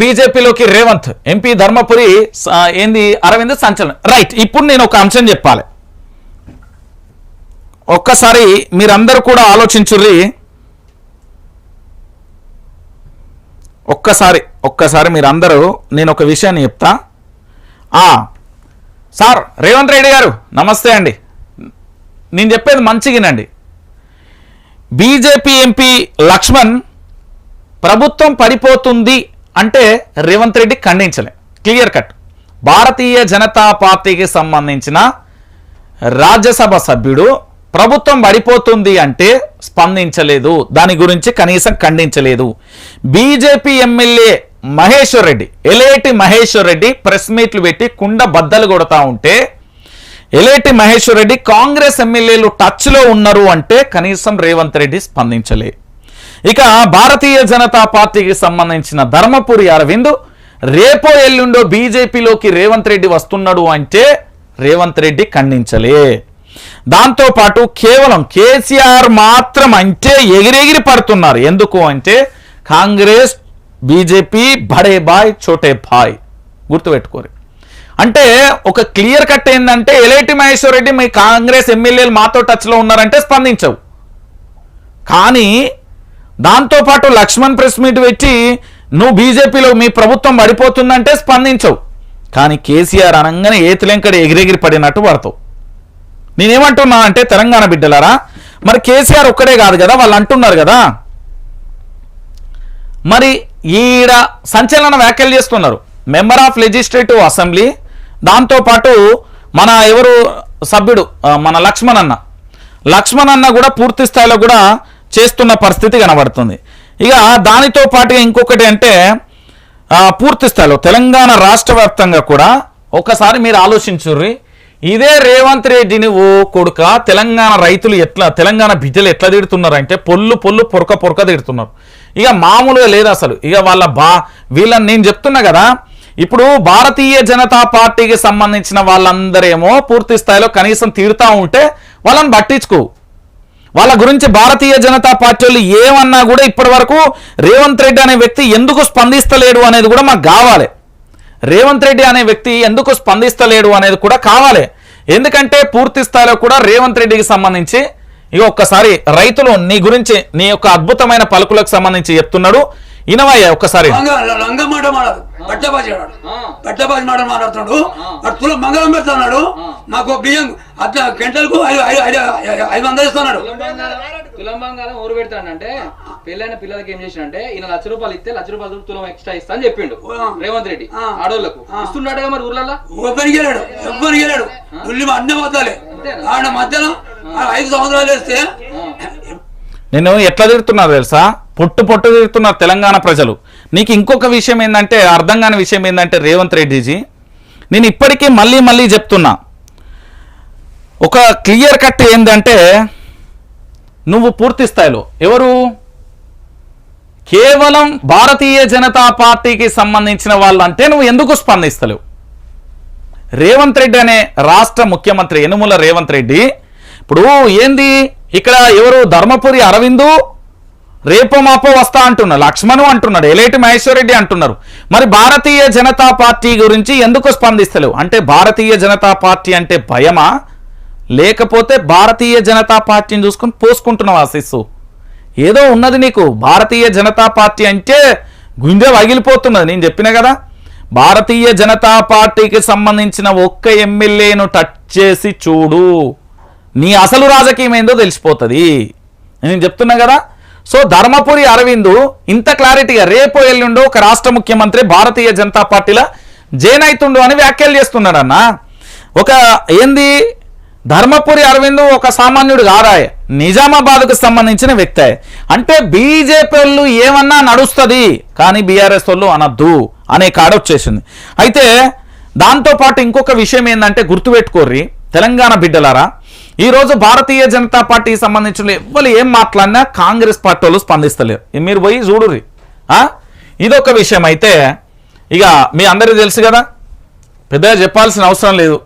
బీజేపీలోకి రేవంత్ ఎంపీ ధర్మపురి ఏంది అరవింద్ సంచలనం. రైట్ ఇప్పుడు నేను ఒక అంశం చెప్పాలి. ఒక్కసారి మీరందరూ కూడా ఆలోచించుర్రి. ఒక్కసారి ఒక్కసారి మీరందరూ నేను ఒక విషయాన్ని చెప్తా. సార్ రేవంత్ రెడ్డి గారు నమస్తే అండి. నేను చెప్పేది మంచిగినండి బీజేపీ ఎంపీ లక్ష్మణ్ ప్రభుత్వం పడిపోతుంది అంటే రేవంత్ రెడ్డి ఖండించలే. Clear cut. భారతీయ జనతా పార్టీకి సంబంధించిన రాజ్యసభ సభ్యుడు ప్రభుత్వం పడిపోతుంది అంటే స్పందించలేదు. దాని గురించి కనీసం ఖండించలేదు. BJP MLA Maheshwar Reddy Eleti Maheshwar Reddy press మీట్లు పెట్టి కుండ బద్దలు కొడతా ఉంటే ఎలేటి మహేశ్వర్ రెడ్డి కాంగ్రెస్ ఎమ్మెల్యేలు టచ్లో ఉన్నారు అంటే కనీసం రేవంత్ రెడ్డి స్పందించలే. ఇక భారతీయ జనతా పార్టీకి సంబంధించిన ధర్మపురి అరవింద్ రేపో ఎల్లుండో బీజేపీలోకి రేవంత్ రెడ్డి వస్తున్నాడు అంటే రేవంత్ రెడ్డి ఖండించలే. దాంతోపాటు కేవలం కేసీఆర్ మాత్రం అంటే ఎగిరెగిరి పడుతున్నారు. ఎందుకు అంటే కాంగ్రెస్ బీజేపీ బడే బాయ్ చోటే బాయ్ గుర్తుపెట్టుకోరు. అంటే ఒక క్లియర్ కట్ ఏంటంటే ఎలేటి మహేశ్వర్ రెడ్డి మీ కాంగ్రెస్ ఎమ్మెల్యేలు మాతో టచ్లో ఉన్నారంటే స్పందించవు. కానీ దాంతోపాటు లక్ష్మణ్ ప్రెస్ మీట్ పెట్టి నువ్వు బీజేపీలో మీ ప్రభుత్వం పడిపోతుందంటే స్పందించవు. కానీ కేసీఆర్ అనగానే ఏతులెంకడ ఎగిరెగిరి పడినట్టు పడతావు నేనేమంటున్నా అంటే తెలంగాణ బిడ్డలారా మరి కేసీఆర్ ఒక్కడే కాదు కదా వాళ్ళు అంటున్నారు కదా. మరి ఈడ సంచలన వ్యాఖ్యలు చేస్తున్నారు. మెంబర్ ఆఫ్ లెజిస్లేటివ్ అసెంబ్లీ దాంతోపాటు మన ఎవరు సభ్యుడు మన లక్ష్మణ్ అన్న. లక్ష్మణ్ అన్న కూడా పూర్తి స్థాయిలో కూడా చేస్తున్న పరిస్థితి కనబడుతుంది. ఇక దానితో పాటుగా ఇంకొకటి అంటే పూర్తి స్థాయిలో తెలంగాణ రాష్ట్ర వ్యాప్తంగా కూడా ఒకసారి మీరు ఆలోచించుర్రి. ఇదే రేవంత్ రెడ్డిని ఓ కొడుక తెలంగాణ రైతులు ఎట్లా తెలంగాణ బిడ్డలు ఎట్లా తిడుతున్నారు అంటే పొల్లు పొల్లు పొరక పొరక తిడుతున్నారు. ఇక మామూలుగా లేదు అసలు. ఇక వాళ్ళ బా వీళ్ళని నేను చెప్తున్నా కదా ఇప్పుడు భారతీయ జనతా పార్టీకి సంబంధించిన వాళ్ళందరేమో పూర్తి స్థాయిలో కనీసం తీరుతా ఉంటే వాళ్ళని పట్టించుకో వాళ్ళ గురించి భారతీయ జనతా పార్టీ వాళ్ళు ఏమన్నా కూడా ఇప్పటి వరకు రేవంత్ రెడ్డి అనే వ్యక్తి ఎందుకు స్పందిస్తలేడు అనేది కూడా మాకు కావాలి. రేవంత్ రెడ్డి అనే వ్యక్తి ఎందుకు స్పందిస్తలేడు అనేది కూడా కావాలి. ఎందుకంటే పూర్తి స్థాయిలో కూడా రేవంత్ రెడ్డికి సంబంధించి ఇక ఒక్కసారి రైతులు నీ గురించి నీ యొక్క అద్భుతమైన పలుకులకు సంబంధించి చెప్తున్నాడు. ఇనవయ్య ఒక్కసారి. లంగ మాట మాట్లాడు బట్టబాజీ ఆడాడు. బట్టబాజీ మాట మాట్లాడుతున్నాడు. తుల మంగళం పెడుతున్నాడు నాకు బియ్యం అట్లా గంటలకు ఐదు ఐదు ఐదు ఐదు వందలు ఇస్తున్నాడు ఊరు పెడతాడంటే పెళ్ళైన పిల్లలకి ఏం చేసినంటే ఈయన లక్ష రూపాయలు ఇస్తే లక్ష రూపాయలు తులం ఎక్స్ట్రా ఇస్తా అని చెప్పిండు. రేవంత్ రెడ్డి ఆ. ఆడోళ్ళకు. ఇస్తున్నాడుగా మరి ఊర్లలో ఎవ్వరికి వెళ్ళాడు ఎవ్వరికి వెళ్ళాడు ఉల్లి అన్నీ వద్దాలి ఆడ మధ్యలో ఐదు సంవత్సరాలు వేస్తే నేను ఎట్లా తిడుతున్నారు తెలుసా? పొట్టు పొట్టు తిడుతున్నారు తెలంగాణ ప్రజలు. నీకు ఇంకొక విషయం ఏంటంటే అర్థం కాని విషయం ఏంటంటే రేవంత్ రెడ్డిజీ. నేను ఇప్పటికీ మళ్ళీ మళ్ళీ చెప్తున్నా. ఒక క్లియర్ కట్ ఏంటంటే నువ్వు పూర్తి స్థాయిలో ఎవరు? కేవలం భారతీయ జనతా పార్టీకి సంబంధించిన వాళ్ళంటే నువ్వు ఎందుకు స్పందిస్తలేవు? రేవంత్ రెడ్డి అనే రాష్ట్ర ముఖ్యమంత్రి యనుమల రేవంత్ రెడ్డి ఇప్పుడు ఏంది? ఇక్కడ ఎవరు? ధర్మపురి అరవిందు రేపో మాపో వస్తా అంటున్నారు. లక్ష్మణు అంటున్నాడు ఎలేటి మహేశ్వర్ రెడ్డి అంటున్నారు. మరి భారతీయ జనతా పార్టీ గురించి ఎందుకు స్పందిస్తలేవు? అంటే భారతీయ జనతా పార్టీ అంటే భయమా? లేకపోతే భారతీయ జనతా పార్టీని చూసుకొని పోసుకుంటున్నావు ఆశిస్సు? ఏదో ఉన్నది నీకు. భారతీయ జనతా పార్టీ అంటే గుండె వగిలిపోతున్నది. నేను చెప్పిన కదా భారతీయ జనతా పార్టీకి సంబంధించిన ఒక్క ఎమ్మెల్యేను టచ్ చేసి చూడు. నీ అసలు రాజకీయం ఏందో తెలిసిపోతుంది. నేను చెప్తున్నా కదా సో ధర్మపురి అరవింద్ ఇంత క్లారిటీగా రేపు ఎల్లుండో ఒక రాష్ట్ర ముఖ్యమంత్రి భారతీయ జనతా పార్టీలో జైనైతుండు అని వ్యాఖ్యలు చేస్తున్నాడన్న ఒక ఏంది? ధర్మపురి అరవింద్ ఒక సామాన్యుడు కారాయ నిజామాబాద్కు సంబంధించిన వ్యక్తే. అంటే బీజేపీ వాళ్ళు ఏమన్నా నడుస్తుంది కానీ బీఆర్ఎస్ వాళ్ళు అనద్దు అనే కాడొచ్చేసింది అయితే దాంతోపాటు ఇంకొక విషయం ఏంటంటే గుర్తుపెట్టుకోర్రి తెలంగాణ బిడ్డలారా ఈరోజు భారతీయ జనతా పార్టీకి సంబంధించిన ఎవ్వరు ఏం మాట్లాడినా కాంగ్రెస్ పార్టీ వాళ్ళు స్పందిస్తలేరు. మీరు పోయి చూడుర్రి. ఇదొక విషయం అయితే ఇక మీ అందరికీ తెలుసు కదా పెద్దగా చెప్పాల్సిన అవసరం లేదు.